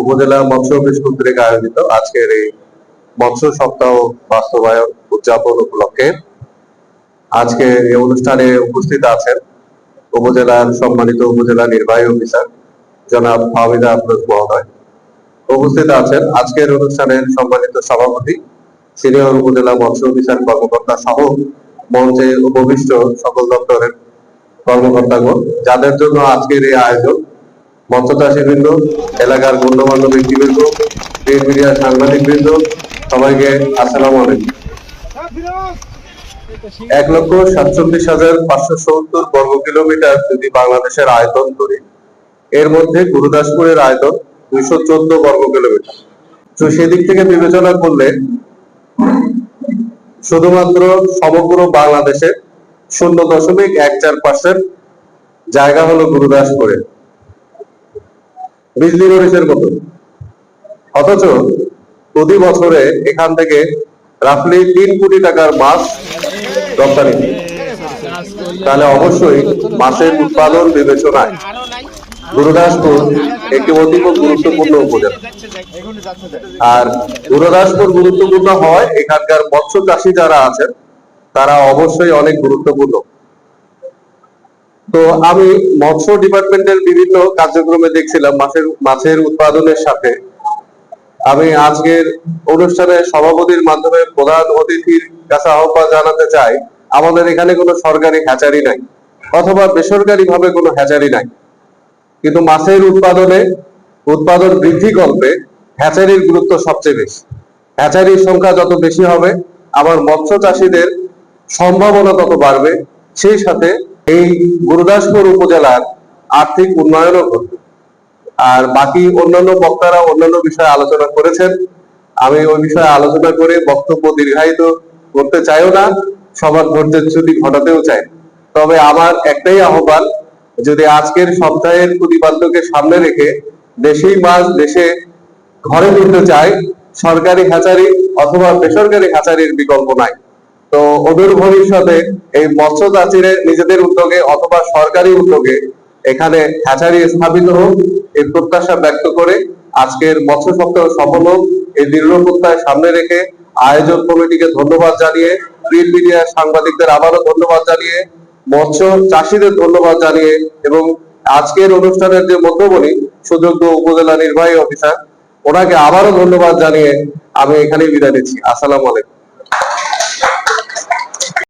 উপজেলা মৎস্য অফিস কর্তৃক আয়োজিত আজকের এই মৎস্য সপ্তাহ বাস্তবায়ন উদযাপন উপলক্ষে আজকে এই অনুষ্ঠানে উপস্থিত আছেন উপজেলার সম্মানিত উপজেলা নির্বাহী অফিসার জনাব হামিদা আফরোজ মহোদয়। উপস্থিত আছেন আজকের অনুষ্ঠানের সম্মানিত সভাপতি, সিনিয়র উপজেলা মৎস্য অফিসার কর্মকর্তা সহ মঞ্চে উপবিষ্ট সকল দপ্তরের কর্মকর্তাগণ, যাদের জন্য আজকের এই আয়োজন মৎস্যচাষীবৃন্দ, এলাকার গণ্যমান্য ব্যক্তিবৃন্দ প্রিন্ট মিডিয়ার সাংবাদিক বৃন্দ সবাইকে আসসালামু আলাইকুম। এক লক্ষ সাতচল্লিশ হাজার পাঁচশো সত্তর বর্গ কিলোমিটার যদি বাংলাদেশের আয়তন ধরি, এর মধ্যে গুরুদাসপুরের আয়তন দুইশো চোদ্দ বর্গ কিলোমিটার। তো সেদিক থেকে বিবেচনা করলে শুধুমাত্র সমগ্র বাংলাদেশের শূন্য দশমিক এক চার পার্সেন্ট জায়গা হলো গুরুদাসপুরে। বিজলি মরিচের মতো। অথচ প্রতি বছরে এখান থেকে রাফলি তিন কোটি টাকার মাছ রপ্তানি তাহলে অবশ্যই মাছের উৎপাদন বিবেচনায় গুরুদাসপুর একটি অতীব গুরুত্বপূর্ণ উপজেলা। আর গুরুদাসপুর গুরুত্বপূর্ণ হয় এখানকার মৎস্য চাষী যারা আছেন, তারা অবশ্যই অনেক গুরুত্বপূর্ণ। তো আমি মৎস্য ডিপার্টমেন্টের বিভিন্ন কার্যক্রমে দেখছিলাম মাছের মাছের উৎপাদনের সাথে। আমি আজকের অনুষ্ঠানে সভাপতির মাধ্যমে প্রধান অতিথির কাছে আহ্বান জানাতে চাই, আমাদের এখানে কোনো সরকারি হ্যাচারি নাই, অথবা বেসরকারি ভাবে কোনো হ্যাচারি নাই। কিন্তু মাছের উৎপাদনে, উৎপাদন বৃদ্ধি কল্পে হ্যাচারির গুরুত্ব সবচেয়ে বেশি। হ্যাচারির সংখ্যা যত বেশি হবে আমার মৎস্য চাষীদের সম্ভাবনা তত বাড়বে, সেই সাথে এই গুরুদাসপুর উপজেলার আর্থিক উন্নয়নও ঘটবে। আর বাকি অন্যান্য বক্তারা অন্যান্য বিষয়ে আলোচনা করেছেন। আমি ওই বিষয়ে আলোচনা করে বক্তব্য দীর্ঘায়িত করতে চাইও না, সবার ধৈর্যের ছুটি ঘটাতেও চাই। তবে আমার একটাই আহ্বান, যদি আজকের সপ্তাহের প্রতিপাদ্যকে সামনে রেখে দেশেই মাছ দেশে ঘরে তুলতে চায়, সরকারি হ্যাচারি অথবা বেসরকারি হ্যাচারির বিকল্প নাই। তো অদূর ভবিষ্যতে এই মৎস্য চাষিরা নিজেদের উদ্যোগে অথবা সরকারি উদ্যোগে এখানে হ্যাচারি স্থাপিত হোক, এই প্রত্যাশা ব্যক্ত করে আজকের মৎস্য সপ্তাহ সফল হোক, এই দৃঢ় প্রত্যয় সামনে রেখে আয়োজন কমিটিকে ধন্যবাদ জানিয়ে, প্রিন্ট মিডিয়ার সাংবাদিকদের আবারও ধন্যবাদ জানিয়ে মৎস্য চাষীদের ধন্যবাদ জানিয়ে এবং আজকের অনুষ্ঠানের যে মধ্যমণি সুযোগ্য উপজেলা নির্বাহী অফিসার, ওনাকে আবারও ধন্যবাদ জানিয়ে আমি এখানেই বিদায় নিচ্ছি। আসসালামু আলাইকুম।